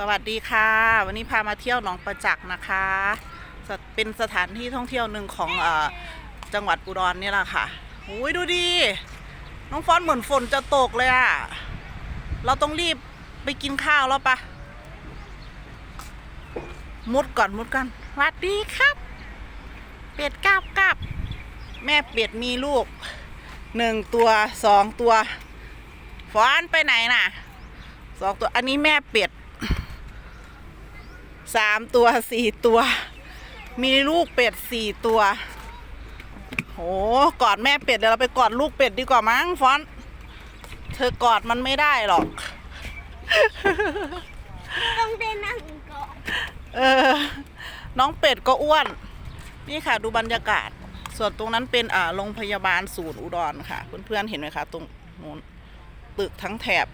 สวัสดีค่ะ วันนี้พามาเที่ยวหนองประจักษ์นะคะ เป็นสถานที่ท่องเที่ยวหนึ่งของอจังหวัดอุดรนนี่แหละค่ะโอ้ยดูดีน้องฟอนเหมือนฝนจะตกเลยอะเราต้องรีบไปกินข้าวแล้วปะมุดก่อนมุดก่อนสวัสดีครับ เป็ดกาบกาบแม่เป็ดมีลูกหนึ่งตัวสองตัวฟอนไปไหนน่ะสองตัวอันนี้แม่เป็ด สามตัวสี่ตัว มีลูกเป็ดสี่ตัวโหกอดแม่เป็ดเดี๋ยวเราไปกอดลูกเป็ดดีกว่ามั้งฟอนต์เธอกอดมันไม่ได้หรอก ต้องได้นั่งก่อนเออ น้องเป็ดก็อ้วน นี่ค่ะดูบรรยากาศ ส่วนตรงนั้นเป็นอ่าโรงพยาบาลศูนย์อุดรค่ะ เพื่อนๆเห็นไหมคะ ตรงนู้นตึกทั้งแถบ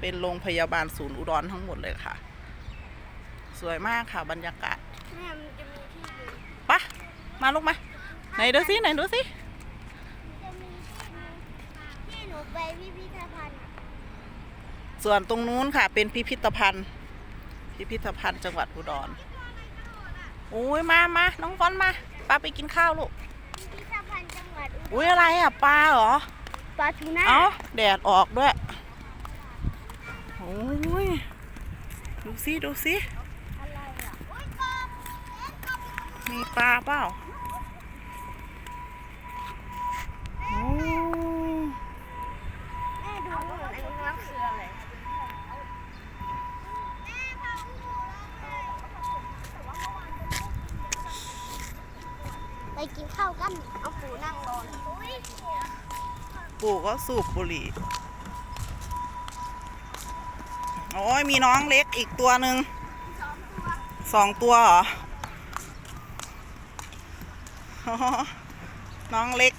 เป็นโรงพยาบาลศูนย์อุดรทั้งหมดเลยค่ะ สวยมากค่ะบรรยากาศแม่มันจะมีที่หนึ่งปะมาลูกมาไหนดูสิไหนดูสิจะมีที่หนึ่งที่หนูไปพิพิธภัณฑ์อะส่วนตรงนู้นค่ะ เป็นพิพิธภัณฑ์ พิพิธภัณฑ์จังหวัดอุดรโอ้ยมามาน้องฟอนมาป้าไปกินข้าวลูกพิพิธภัณฑ์จังหวัดอุดรอุ้ยอะไรอะปลาเหรอ ปลาทูน่าเอ้าแดดออกด้วย โอ้ย ดูสิ ดูสิ มีปลาเปล่าโอ้แม่ดูเหมือนอันนี้มันคืออะไรไปกินข้าวกัน เอาปูนั่งรอเลยอุ๊ยปู่ก็สูบบุหรี่ โอ้ยมีน้องเล็กอีกตัวหนึ่งสองตัวสองตัวเหรออ๋อ น้องเล็ก